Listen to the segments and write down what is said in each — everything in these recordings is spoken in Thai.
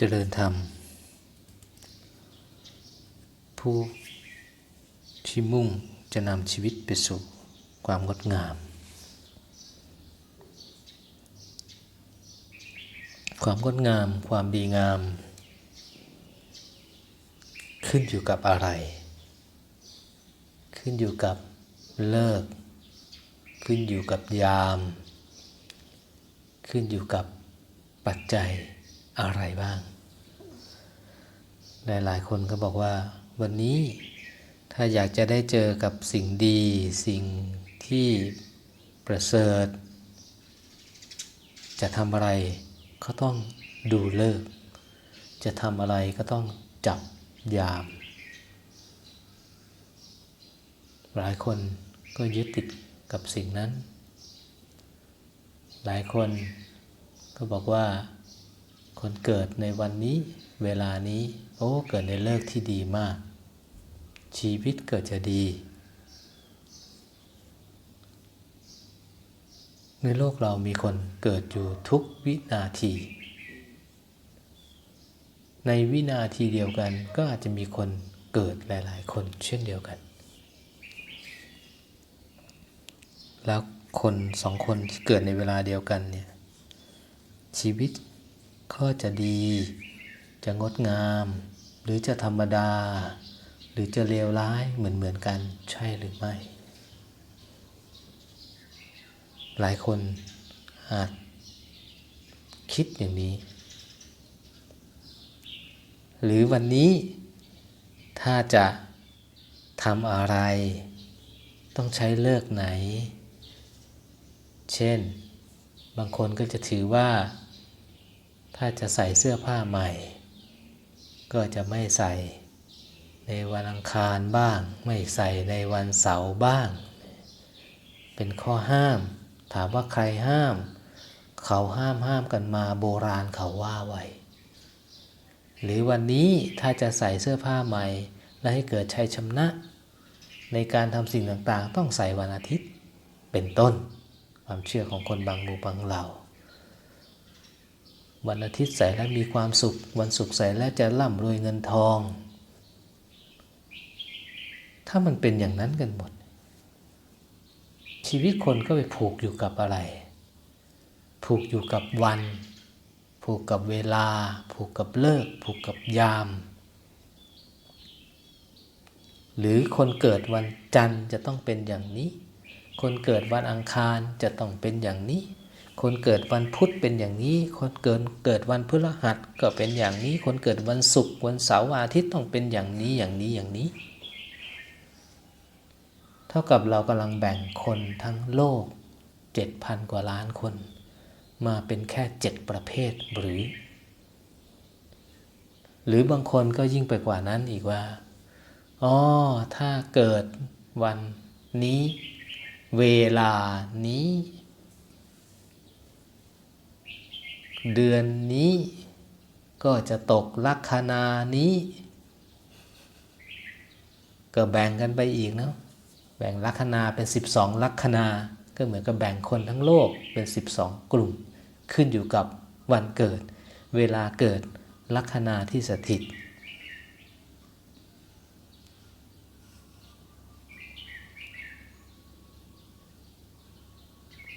เจริญธรรม ผู้ที่มุ่งจะนำชีวิตไปสู่ความงดงาม ความงดงาม ความดีงาม ขึ้นอยู่กับอะไร ขึ้นอยู่กับเลิก ขึ้นอยู่กับยาม ขึ้นอยู่กับปัจจัยอะไรบ้าง หลายๆคนก็บอกว่าวันนี้ถ้าอยากจะได้เจอกับสิ่งดี สิ่งที่ประเสริฐ จะทำอะไรก็ต้องดูเลิก จะทำอะไรก็ต้องจับยาม หลายคนก็ยึดติดกับสิ่งนั้น หลายคนก็บอกว่าคนเกิดในวันนี้เวลานี้ โอ้เกิดในเลิกที่ดีมาก ชีวิตเกิดจะดี ในโลกเรามีคนเกิดอยู่ทุกวินาที ในวินาทีเดียวกันก็อาจจะมีคนเกิดหลาย ๆ คนเช่นเดียวกัน แล้วคนสองคนที่เกิดในเวลาเดียวกันเนี่ยชีวิตก็จะดี จะงดงาม หรือจะธรรมดา หรือจะเลวร้ายเหมือนเหมือนกันใช่หรือไม่ หลายคนอาจคิดอย่างนี้ หรือวันนี้ถ้าจะทำอะไร ต้องใช้เลิกไหน เช่น บางคนก็จะถือว่า ถ้าจะใส่เสื้อผ้าใหม่ ก็จะไม่ใส่ในวันอังคารบ้าง ไม่ใส่ในวันเสาร์บ้าง เป็นข้อห้าม ถามว่าใครห้าม เขาห้ามห้ามกันมาโบราณเขาว่าไว้หรือวันนี้ถ้าจะใส่เสื้อผ้าใหม่ และให้เกิดชัยชนะ ในการทำสิ่งต่างๆ ต้องใส่วันอาทิตย์เป็นต้น ความเชื่อของคนบางหมู่บางเหล่า วันอาทิตย์ใส่แล้วมีความสุข วันศุกร์ใส่แล้วจะร่ำรวยเงินทอง ถ้ามันเป็นอย่างนั้นกันหมด ชีวิตคนก็ไปผูกอยู่กับอะไร ผูกอยู่กับวัน ผูกกับเวลา ผูกกับเลิก ผูกกับยาม หรือคนเกิดวันจันทร์จะต้องเป็นอย่างนี้ คนเกิดวันอังคารจะต้องเป็นอย่างนี้ คนเกิดวันพุธเป็นอย่างนี้ คนเกิดเกิดวันพฤหัสก็เป็นอย่างนี้ คนเกิดวันศุกร์วันเสาร์อาทิตย์ต้องเป็นอย่างนี้อย่างนี้อย่างนี้ เท่ากับเรากำลังแบ่งคนทั้งโลก 7,000 กว่าล้านคน มาเป็นแค่ 7 ประเภทหรือ หรือบางคนก็ยิ่งไปกว่านั้นอีกว่าอ๋อถ้าเกิดวันนี้ เวลานี้ เดือนนี้ ก็จะตกลัคนานี้ ก็แบ่งกันไปอีกเนาะแบ่งลัคนาเป็น 12 ลัคนา ก็เหมือนกับแบ่งคนทั้งโลกเป็น 12 กลุ่ม ขึ้นอยู่กับวันเกิด เวลาเกิดลัคนาที่สถิต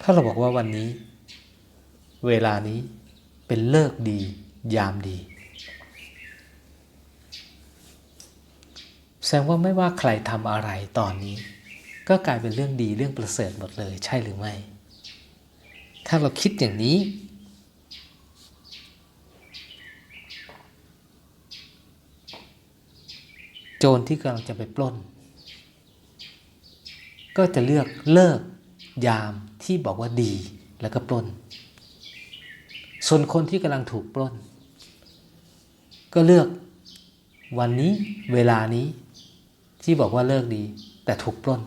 ถ้าเราบอกว่าวันนี้ เวลานี้ เป็นเลิกดี ยามดี แสดงว่าไม่ว่าใครทำอะไรตอนนี้ ก็กลายเป็นเรื่องดีเรื่องประเสริฐหมดเลย ใช่หรือไม่ ถ้าเราคิดอย่างนี้ โจรที่กำลังจะไปปล้น ก็จะเลือกเลิกยามที่บอกว่าดีแล้วก็ปล้น ส่วนคนที่กำลังถูกปล้น ก็เลือกวันนี้เวลานี้ที่บอกว่าเลิกดี แต่ถูกปล้น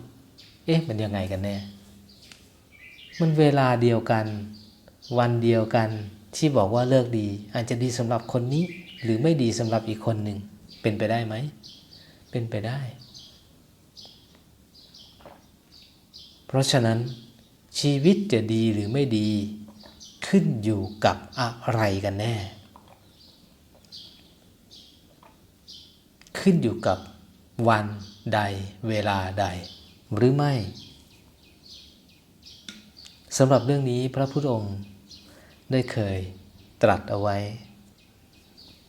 เอ๊ะ มันยังไงกันแน่ มันเวลาเดียวกัน วันเดียวกันที่บอกว่าเลิกดี อาจจะดีสำหรับคนนี้ หรือไม่ดีสำหรับอีกคนหนึ่งเป็นไปได้ไหม เป็นไปได้ เพราะฉะนั้นชีวิตจะดีหรือไม่ดี ขึ้นอยู่กับอะไรกันแน่ ขึ้นอยู่กับวันใดเวลาใด หรือไม่สำหรับเรื่องนี้พระพุทธองค์ได้เคยตรัสเอาไว้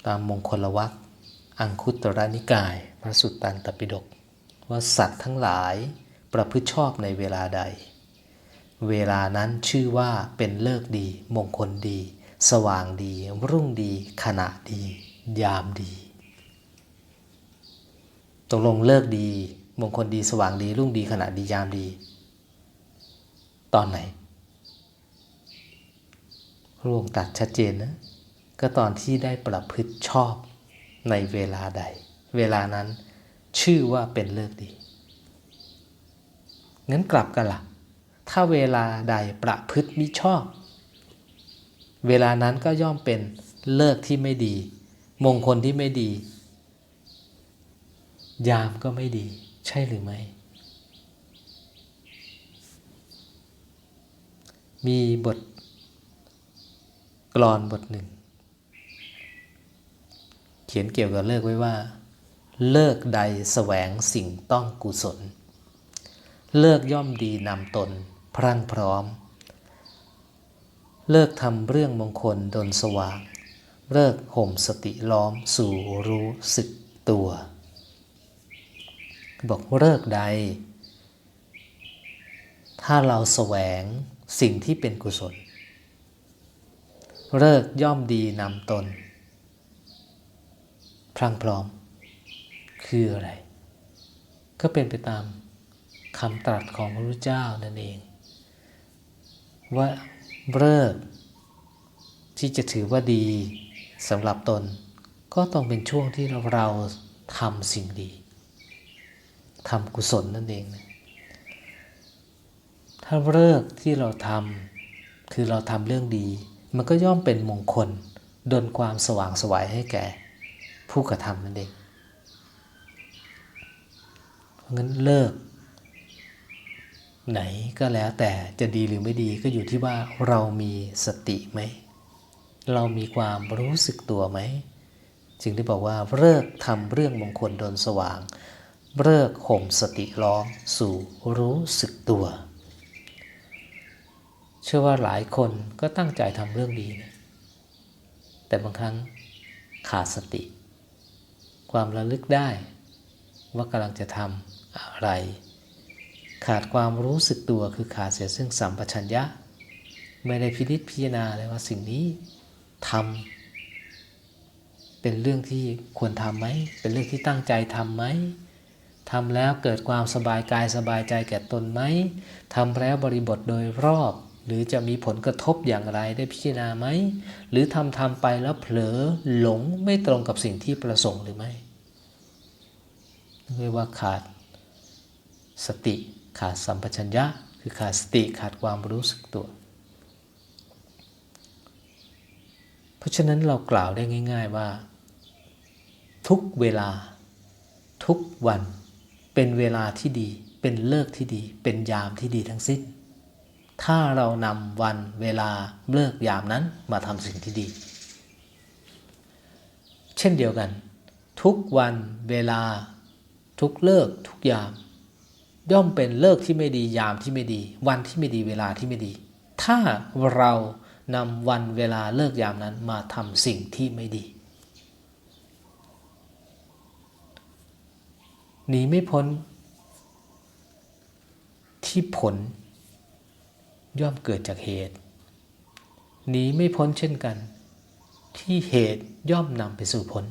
ตามมงคลวัคอังคุตรนิกาย พระสุตตันตปิฎกว่าสัตว์ทั้งหลายประพฤติชอบในเวลาใด เวลานั้นชื่อว่าเป็นเลิกดี มงคลดี สว่างดี รุ่งดี ขณะดี ยามดี ตกลงเลิกดี มงคลดีสว่างดี รุ่งดี ขณะดียามดี ตอนไหนพระองค์ตัดชัดเจนนะ ก็ตอนที่ได้ประพฤติชอบในเวลาใด เวลานั้นชื่อว่าเป็นเลิกดีงั้นกลับกันละ่ะ ถ้าเวลาใดประพฤติมิชอบ เวลานั้นก็ย่อมเป็นเลิกที่ไม่ดี มงคลที่ไม่ดี ยามก็ไม่ดี ใช่หรือไม่มีบทกลอนบทหนึ่ง เขียนเกี่ยวกับเลิกไว้ว่า เลิกใดแสวงสิ่งต้องกุศล เลิกย่อมดีนำตน พรั่งพร้อม เลิกทำเรื่องมงคลดนสว่าง เลิกห่มสติล้อมสู่รู้สึกตัว บอกเลิกใด ถ้าเราแสวงสิ่งที่เป็นกุศล เลิกย่อมดีนำตน พรั่งพร้อม คืออะไร ก็เป็นไปตามคำตรัสของพระพุทธเจ้านั่นเอง ว่าเลิกที่จะถือว่าดีสำหรับตน ก็ต้องเป็นช่วงที่เราเราทำสิ่งดีทำกุศลนั่นเองนะถ้าเลิกที่เราทำคือเราทำเรื่องดี มันก็ย่อมเป็นมงคลดลความสว่างสวายให้แก่ ผู้กระทำนั่นเอง เพราะงั้นเลิก ไหนก็แล้วแต่จะดีหรือไม่ดีก็อยู่ที่ว่าเรามีสติไหม เรามีความรู้สึกตัวไหม จึงได้บอกว่าเลิกทำเรื่องมงคลโดลสว่างเลิกข่มสติล้อมสู่รู้สึกตัว เชื่อว่าหลายคนก็ตั้งใจทำเรื่องดีนะแต่บางครั้งขาดสติ ความระลึกได้ว่ากำลังจะทำอะไร ขาดความรู้สึกตัวคือขาดเสียซึ่งสัมปชัญญะ ไม่ได้พินิจพิจารณาเลยว่าสิ่งนี้ทำเป็นเรื่องที่ควรทำไหม เป็นเรื่องที่ตั้งใจทำไหมทำแล้วเกิดความสบายกายสบายใจแก่ตนไหมทำแล้วบริบทโดยรอบ หรือจะมีผลกระทบอย่างไรได้พิจารณาไหม หรือทำทำไปแล้วเผลอหลงไม่ตรงกับสิ่งที่ประสงค์หรือไม่เรียกว่าขาดสติ ขาดสัมปชัญญะ คือขาดสติขาดความรู้สึกตัว เพราะฉะนั้นเรากล่าวได้ง่าย ๆว่า ทุกเวลา ทุกวัน เป็นเวลาที่ดี เป็นเลิกที่ดี เป็นยามที่ดีทั้งสิ้น ถ้าเรานำวันเวลาเลิกยามนั้นมาทำสิ่งที่ดี เช่นเดียวกัน ทุกวันเวลาทุกเลิกทุกยาม ย่อมเป็นเลิกที่ไม่ดียามที่ไม่ดี วันที่ไม่ดีเวลาที่ไม่ดี ถ้าเรานำวันเวลาเลิกยามนั้นมาทำสิ่งที่ไม่ดีหนีไม่พ้น ที่ผล ย่อมเกิดจากเหตุหนีไม่พ้นเช่นกัน ที่เหตุย่อมนำไปสู่ผล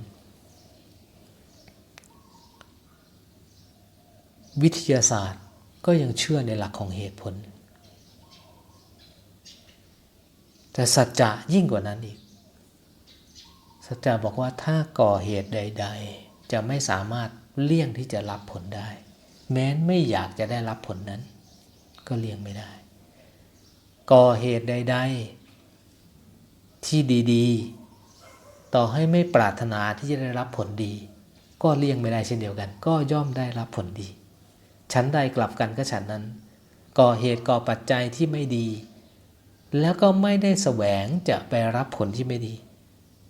วิทยาศาสตร์ก็ยังเชื่อในหลักของเหตุผล แต่สัจจะยิ่งกว่านั้นอีก สัจจะบอกว่าถ้าก่อเหตุใด ๆ จะไม่สามารถเลี่ยงที่จะรับผลได้ แม้นไม่อยากจะได้รับผลนั้น ก็เลี่ยงไม่ได้ ก่อเหตุใด ๆ ที่ดีๆ ต่อให้ไม่ปรารถนาที่จะได้รับผลดี ก็เลี่ยงไม่ได้เช่นเดียวกัน ก็ย่อมได้รับผลดี ฉันใดกลับกันก็ฉันนั้น ก่อเหตุก่อปัจจัยที่ไม่ดี แล้วก็ไม่ได้แสวงจะไปรับผลที่ไม่ดี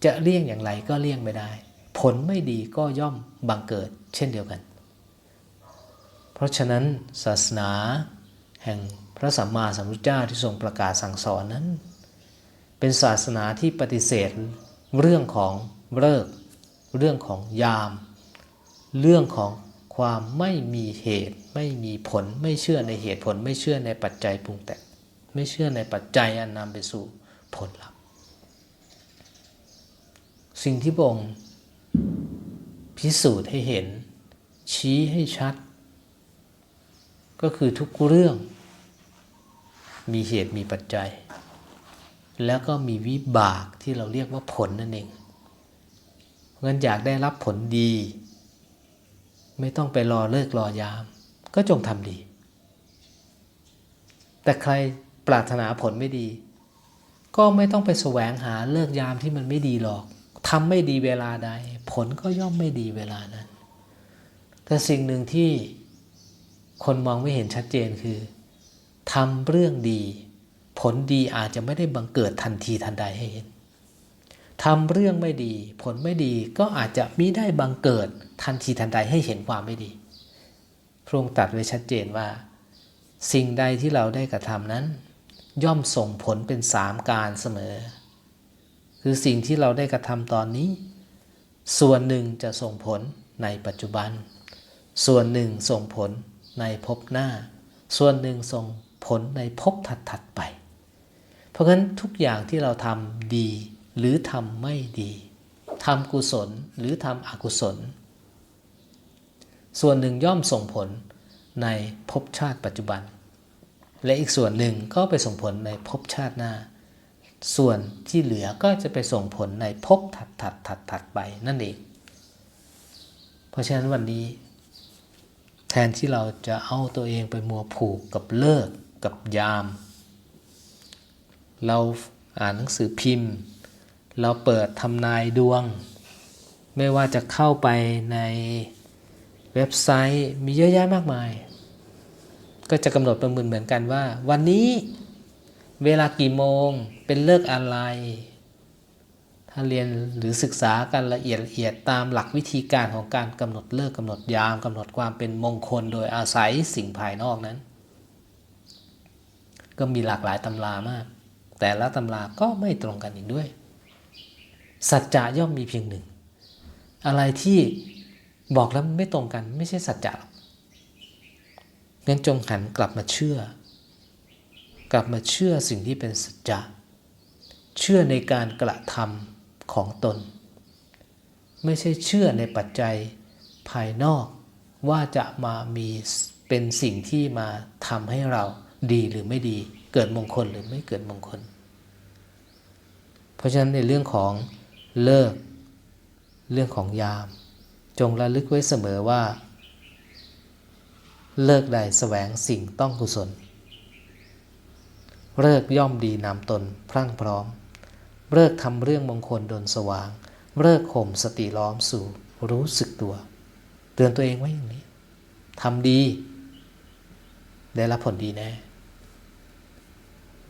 จะเลี่ยงอย่างไรก็เลี่ยงไม่ได้ ผลไม่ดีก็ย่อมบังเกิดเช่นเดียวกัน เพราะฉะนั้นศาสนาแห่งพระสัมมาสัมพุทธเจ้าที่ทรงประกาศสั่งสอนนั้น เป็นศาสนาที่ปฏิเสธเรื่องของเลิก เรื่องของยาม เรื่องของ ความไม่มีเหตุ ไม่มีผล ไม่เชื่อในเหตุผล ไม่เชื่อในปัจจัยปรุงแต่งไม่เชื่อในปัจจัยอันนำไปสู่ผลลัพธ์ สิ่งที่พระองค์พิสูจน์ให้เห็น ชี้ให้ชัด ก็คือทุกเรื่อง มีเหตุมีปัจจัย แล้วก็มีวิบากที่เราเรียกว่าผลนั่นเองเพราะฉะนั้นอยากได้รับผลดี ไม่ต้องไปรอเลิกรอยาม ก็จงทำดี แต่ใครปรารถนาผลไม่ดี ก็ไม่ต้องไปแสวงหาเลิกยามที่มันไม่ดีหรอกทำไม่ดีเวลาใด ผลก็ย่อมไม่ดีเวลานั้น แต่สิ่งหนึ่งที่คนมองไม่เห็นชัดเจนคือทำเรื่องดี ผลดีอาจจะไม่ได้บังเกิดทันทีทันใดให้เห็น ทำเรื่องไม่ดี ผลไม่ดีก็อาจจะมิได้บังเกิดทันทีทันใดให้เห็นความไม่ดี พระองค์ตรัสไว้ชัดเจนว่า สิ่งใดที่เราได้กระทำนั้น ย่อมส่งผลเป็นสามการเสมอ คือสิ่งที่เราได้กระทำตอนนี้ ส่วนหนึ่งจะส่งผลในปัจจุบัน ส่วนหนึ่งส่งผลในภพหน้า ส่วนหนึ่งส่งผลในภพถัดๆไป เพราะฉะนั้นทุกอย่างที่เราทำดี หรือทำไม่ดีทำกุศลหรือทำอกุศล ส่วนหนึ่งย่อมส่งผลในภพชาติปัจจุบัน และอีกส่วนหนึ่งก็ไปส่งผลในภพชาติหน้า ส่วนที่เหลือก็จะไปส่งผลในภพถัดถัดถัดถัดไปนั่นเอง เพราะฉะนั้นวันนี้ แทนที่เราจะเอาตัวเองไปมัวผูกกับเลิกกับยาม เราอ่านหนังสือพิมพ์ เราเปิดทำนายดวง ไม่ว่าจะเข้าไปในเว็บไซต์มีเยอะแยะมากมาย ก็จะกำหนดประเมินเหมือนกันว่า วันนี้เวลากี่โมงเป็นเลิกอะไร ถ้าเรียนหรือศึกษากันละเอียดละเอียดตามหลักวิธีการของการกำหนดเลิกกำหนดยามกำหนดความเป็นมงคลโดยอาศัยสิ่งภายนอกนั้น ก็มีหลากหลายตำรามาก แต่ละตำราก็ไม่ตรงกันอีกด้วย สัจจะย่อมมีเพียงหนึ่ง อะไรที่บอกแล้วไม่ตรงกัน ไม่ใช่สัจจะหรอกงั้นจงหันกลับมาเชื่อ กลับมาเชื่อสิ่งที่เป็นสัจจะ เชื่อในการกระทำของตน ไม่ใช่เชื่อในปัจจัยภายนอกว่าจะมามีเป็นสิ่งที่มาทำให้เราดีหรือไม่ดี เกิดมงคลหรือไม่เกิดมงคล เพราะฉะนั้นในเรื่องของ เลิกเรื่องของยาม จงระลึกไว้เสมอว่า เลิกใดแสวงสิ่งต้องกุศล เลิกย่อมดีนำตนพรั่งพร้อม เลิกทำเรื่องมงคลดนสว่าง เลิกข่มสติล้อมสู่รู้สึกตัว เตือนตัวเองไว้อย่างนี้ทำดี ได้รับผลดีแน่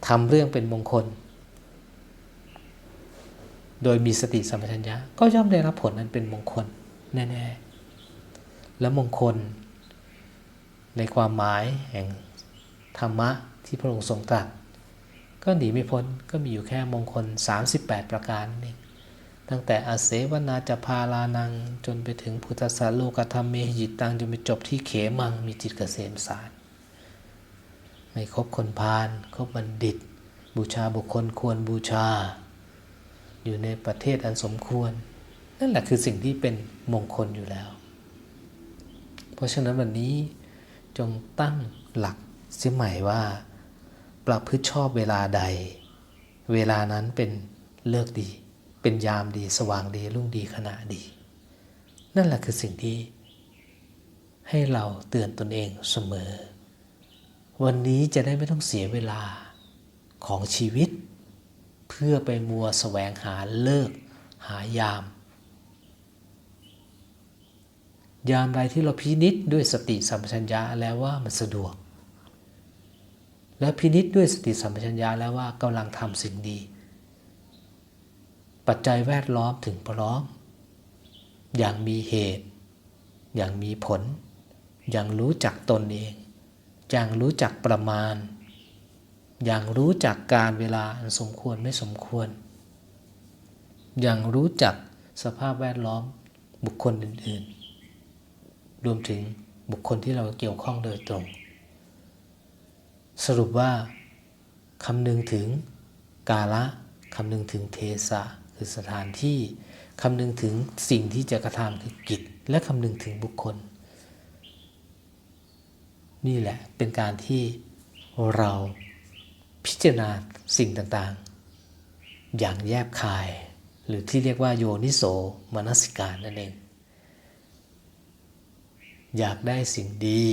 ทำเรื่องเป็นมงคล โดยมีสติสัมปชัญญะก็ย่อมได้รับผลนั้นเป็นมงคลแน่ๆ และมงคล ในความหมายแห่งธรรมะที่พระองค์ทรงตรัสก็หนีไม่พ้นก็มีอยู่แค่มงคล 38 ประการนี่ตั้งแต่อาเสวนาจะพาลานัง จนไปถึงพุทธสาโลกธรรมเมหิตังจนไปจบที่เขมังมีจิตเกษมสารไม่ครบคนพาลครบบัณฑิต บูชาบุคคลควรบูชา อยู่ในประเทศอันสมควร นั่นแหละคือสิ่งที่เป็นมงคลอยู่แล้ว เพราะฉะนั้นวันนี้จงตั้งหลักเสียใหม่ว่า ประพฤติชอบเวลาใด เวลานั้นเป็นเลิกดี เป็นยามดีสว่างดีรุ่งดีขณะดี นั่นแหละคือสิ่งที่ ให้เราเตือนตนเองเสมอ วันนี้จะได้ไม่ต้องเสียเวลาของชีวิต พื่อไปมัวแสวงหาเลิกหายาม ยามใดที่เราพินิษด้วยสติสัมปชัญญะแล้วว่ามันสะดวก และพินิษด้วยสติสัมปชัญญะแล้วว่ากำลังทำสิ่งดี ปัจจัยแวดล้อมถึงพร้อม อย่างมีเหตุ อย่างมีผล อย่างรู้จักตนเอง อย่างรู้จักประมาณ อย่างรู้จักการเวลาอันสมควรไม่สมควร อย่างรู้จักสภาพแวดล้อมบุคคลอื่น ๆ รวมถึงบุคคลที่เราเกี่ยวข้องโดยตรง สรุปว่าคำนึงถึงกาละคำนึงถึงเทสะคือสถานที่คำนึงถึงสิ่งที่จะกระทำคือกิจ และคำนึงถึงบุคคล นี่แหละเป็นการที่เรา พิจารณาสิ่งต่างๆ อย่างแยบคาย หรือที่เรียกว่าโยนิโสมนสิการนั่นเอง อยากได้สิ่งดี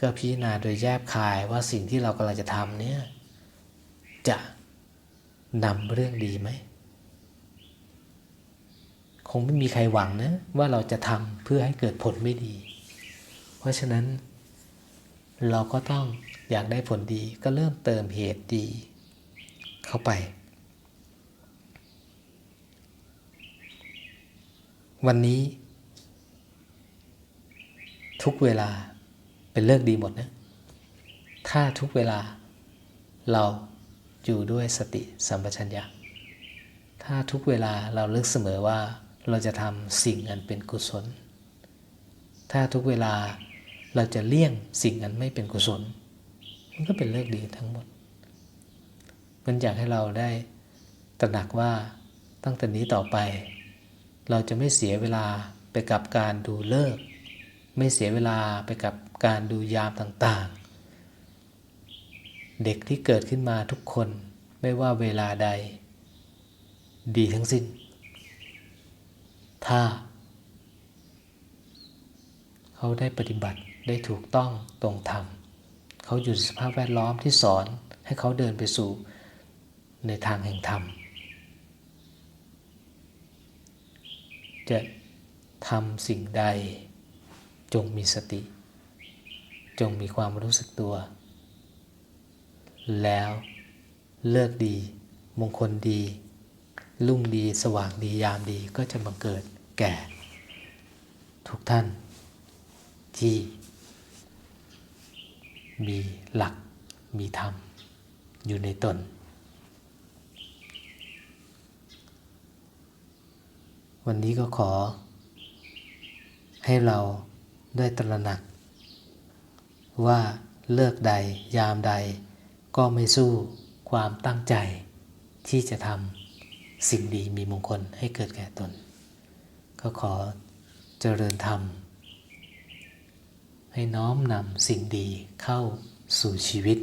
ก็พิจารณาโดยแยบคายว่าสิ่งที่เรากำลังจะทำเนี่ยจะนำเรื่องดีไหม คงไม่มีใครหวังนะว่าเราจะทำเพื่อให้เกิดผลไม่ดี เพราะฉะนั้น เราก็ต้องอยากได้ผลดีก็เริ่มเติมเหตุดี เข้าไป วันนี้ ทุกเวลาเป็นเลิกดีหมดนะ ถ้าทุกเวลาเราอยู่ด้วยสติสัมปชัญญะ ถ้าทุกเวลาเราเลือกเสมอว่าเราจะทำสิ่งอันเป็นกุศล ถ้าทุกเวลา เราจะเลี่ยงสิ่งอันไม่เป็นกุศล มันก็เป็นเลิกดีทั้งหมด มันอยากให้เราได้ตระหนักว่าตั้งแต่นี้ต่อไป เราจะไม่เสียเวลาไปกับการดูเลิก ไม่เสียเวลาไปกับการดูยามต่างๆ เด็กที่เกิดขึ้นมาทุกคนไม่ว่าเวลาใด ดีทั้งสิ้น ถ้า เขาได้ปฏิบัติ ได้ถูกต้องตรงธรรมเขาอยู่ในสภาพแวดล้อมที่สอนให้เขาเดินไปสู่ในทางแห่งธรรม จะทำสิ่งใดจงมีสติ จงมีความรู้สึกตัว แล้วเลิกดี มงคลดีรุ่งดีสว่างดียามดีก็จะบังเกิดแก่ ทุกท่านที่ มีหลักมีธรรม อยู่ในตน วันนี้ก็ขอ ให้เราได้ตระหนัก ว่าเลิกใดยามใด ก็ไม่สู้ความตั้งใจที่จะทำสิ่งดีมีมงคลให้เกิดแก่ตน ก็ขอเจริญธรรม ให้น้อมนำสิ่งดีเข้าสู่ชีวิต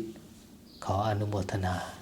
ขออนุโมทนา